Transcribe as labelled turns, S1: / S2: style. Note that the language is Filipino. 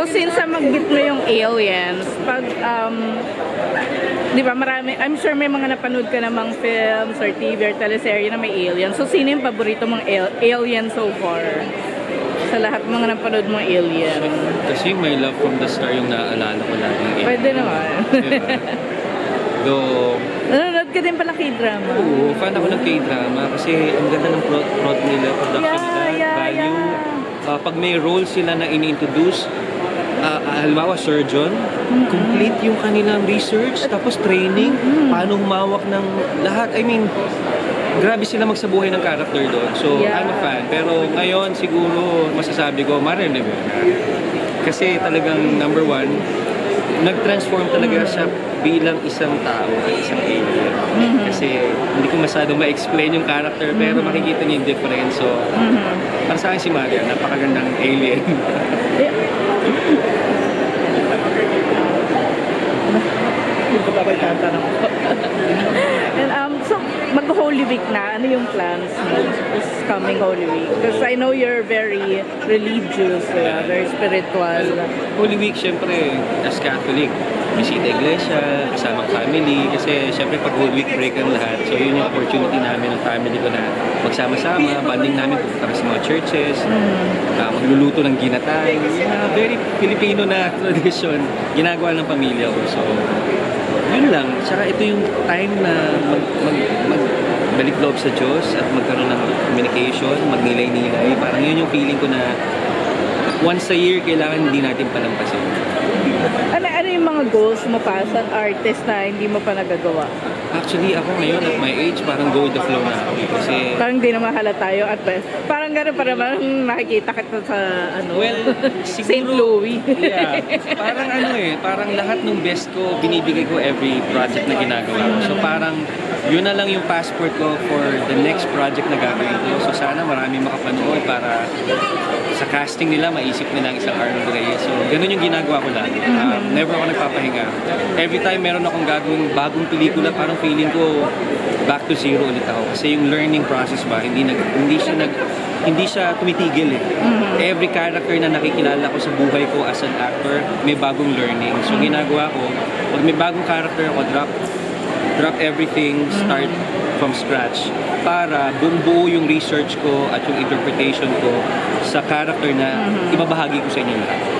S1: So since sa mag-get mo yung aliens, pag um, di ba marami, I'm sure may mga napanood ka namang films or TV or teleserye na may aliens. So sino yung paborito mong al- alien so far? Sa lahat mga napanood mong alien.
S2: Kasi my love from the star yung naaalala ko lagi. eh.
S1: Pwede naman.
S2: Diba? Though,
S1: Nanonood ka din pala k-drama.
S2: oo, fan ako ng K-drama kasi ang ganda ng plot, plot nila, production
S1: Yeah,
S2: nila,
S1: yeah,
S2: value.
S1: yeah.
S2: Ah, pag may role sila na ini-introduce, halimbawa surgeon, complete yung kanilang research, tapos training, paano humawak ng lahat. I mean, grabe sila magsabuhay ng character doon. So,
S1: Yeah.
S2: I'm a fan. Pero ngayon, siguro, masasabi ko, Marian Rivera. Kasi talagang number one, nag-transform talaga siya bilang isang tao at isang alien. Kasi hindi ko masyadong ma-explain yung character, pero makikita niyo yung difference. So, para sa akin si Maria, napakagandang alien.
S1: And um, so mag-Holy Week na, ano yung plans mo this coming Holy Week? Because I know you're very religious, uh, very spiritual.
S2: Holy Week, syempre, as Catholic, bisita iglesia, kasama family, kasi syempre pag Holy Week break ang lahat, so yun yung opportunity namin ng family ko na magsama-sama, banding namin pupunta sa mga churches, ah, magluluto ng ginatay, Ah, very Filipino na tradition, ginagawa ng pamilya ko. So, lang. Tsaka ito yung time na mag, mag, mag balik loob sa Diyos at magkaroon ng communication, magnilay-nilay. Parang yun yung feeling ko na once a year kailangan hindi natin palampasin.
S1: Ano, ano yung mga goals mo pa sa artist na hindi mo pa nagagawa?
S2: Actually, ako ngayon at my age, parang go with the flow na ako. Kasi,
S1: Parang di naman halata tayo at best. Parang gano'n pa naman nakikita kita sa ano,
S2: well,
S1: St.
S2: siguro...
S1: Louis.
S2: yeah. Parang ano eh, parang lahat ng best ko, binibigay ko every project na ginagawa ko. So parang yun na lang yung passport ko for the next project na gagawin ko. So sana marami makapanood para sa casting nila, maisip nila ang isang Arnold Reyes. So ganun yung ginagawa ko lagi. Um, never ako nagpapahinga. Every time meron akong gagawing bagong pelikula, parang feeling ko back to zero ulit ako. Kasi yung learning process ba, hindi, nag, hindi siya nag hindi siya tumitigil eh. Every character na nakikilala ko sa buhay ko as an actor, may bagong learning. So ginagawa ko, pag may bagong character ako, drop drop everything, start from scratch para buong buo yung research ko at yung interpretation ko sa character na ibabahagi ko sa inyo lahat.